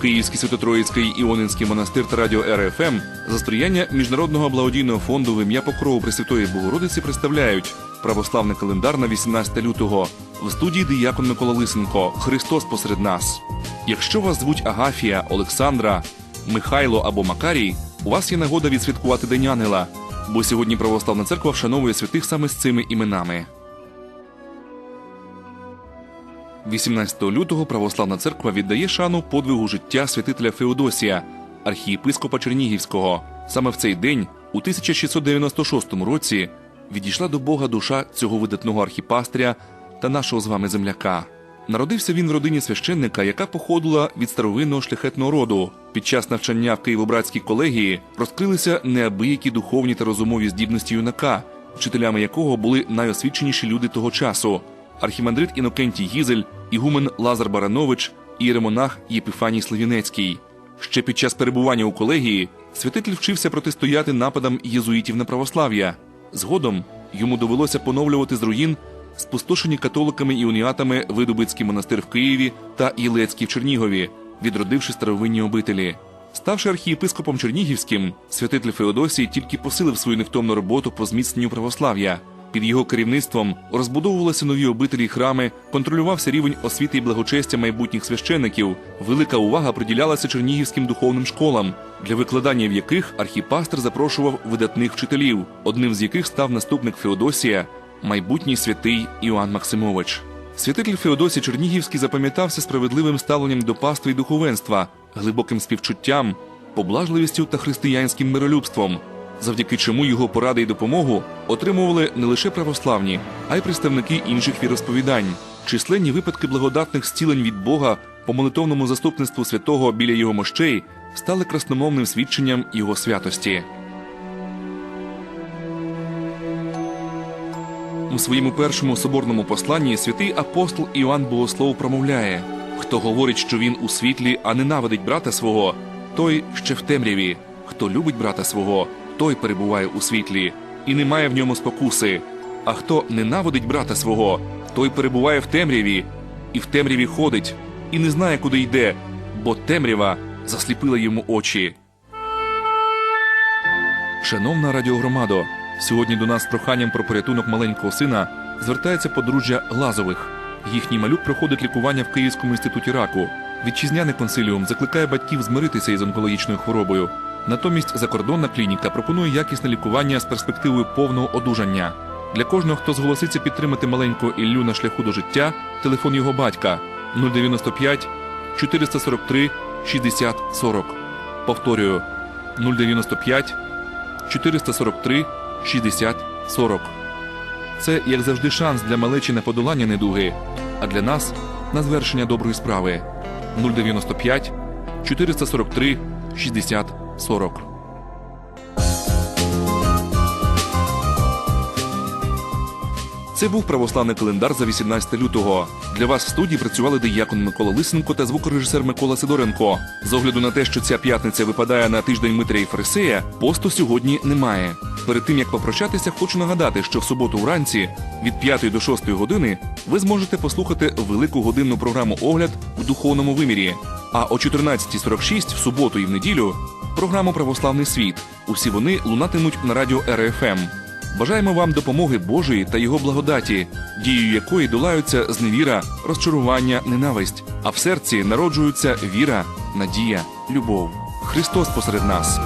Київський Свято-Троїцький Іонинський монастир та радіо РФМ за сприяння Міжнародного благодійного фонду в ім'я Покрову Пресвятої Богородиці представляють православний календар на 18 лютого в студії диякон Микола Лисенко Христос посеред нас. Якщо вас звуть Агафія, Олександра, Михайло або Макарій, у вас є нагода відсвяткувати День Ангела, бо сьогодні православна церква вшановує святих саме з цими іменами. 18 лютого православна церква віддає шану подвигу життя святителя Феодосія, архієпископа Чернігівського. Саме в цей день, у 1696 році, відійшла до Бога душа цього видатного архіпастря та нашого з вами земляка. Народився він в родині священника, яка походила від старовинного шляхетного роду. Під час навчання в Києво-Братській колегії розкрилися неабиякі духовні та розумові здібності юнака, вчителями якого були найосвіченіші люди того часу архімандрит Інокентій Гізель, ігумен Лазар Баранович і єремонах Єпифаній Славінецький. Ще під час перебування у колегії святитель вчився протистояти нападам єзуїтів на православ'я. Згодом йому довелося поновлювати з руїн спустошені католиками і уніатами Видубицький монастир в Києві та Єлецький в Чернігові, відродивши старовинні обителі. Ставши архієпископом Чернігівським, святитель Феодосій тільки посилив свою невтомну роботу по зміцненню православ'я. Під його керівництвом розбудовувалися нові обителі й храми, контролювався рівень освіти і благочестя майбутніх священиків. Велика увага приділялася чернігівським духовним школам, для викладання в яких архіпастер запрошував видатних вчителів, одним з яких став наступник Феодосія, майбутній святий Іоанн Максимович. Святитель Феодосій Чернігівський запам'ятався справедливим ставленням до паства і духовенства, глибоким співчуттям, поблажливістю та християнським миролюбством завдяки чому його поради й допомогу отримували не лише православні, а й представники інших віросповідань. Численні випадки благодатних зцілень від Бога по молитовному заступництву святого біля його мощей стали красномовним свідченням його святості. У своєму першому соборному посланні святий апостол Іоанн Богослов промовляє: хто говорить, що він у світлі, а ненавидить брата свого, той ще в темряві, хто любить брата свого, той перебуває у світлі, і немає в ньому спокуси. А хто ненавидить брата свого, той перебуває в темряві, і в темряві ходить, і не знає, куди йде, бо темрява засліпила йому очі. Шановна радіогромадо, сьогодні до нас з проханням про порятунок маленького сина звертається подружжя Глазових. Їхній малюк проходить лікування в Київському інституті раку. Вітчизняний консиліум закликає батьків змиритися із онкологічною хворобою. Натомість закордонна клініка пропонує якісне лікування з перспективою повного одужання. Для кожного, хто зголоситься підтримати маленького Іллю на шляху до життя, телефон його батька 095 443 60 40. Повторюю 095 443 60 40. Це, як завжди, шанс для малечі на подолання недуги, а для нас на звершення доброї справи 095 443 60 40. Це був православний календар за 18 лютого. Для вас в студії працювали диякон Микола Лисенко та звукорежисер Микола Сидоренко. З огляду на те, що ця п'ятниця випадає на тиждень Митря і Фарисея, посту сьогодні немає. Перед тим як попрощатися, хочу нагадати, що в суботу вранці від 5 до 6 години ви зможете послухати велику годинну програму Огляд в духовному вимірі. А о 14.46 в суботу і в неділю програму Православний світ. Усі вони лунатимуть на радіо РФМ. Бажаємо вам допомоги Божої та його благодаті, дією якої долаються зневіра, розчарування, ненависть, а в серці народжуються віра, надія, любов. Христос посеред нас.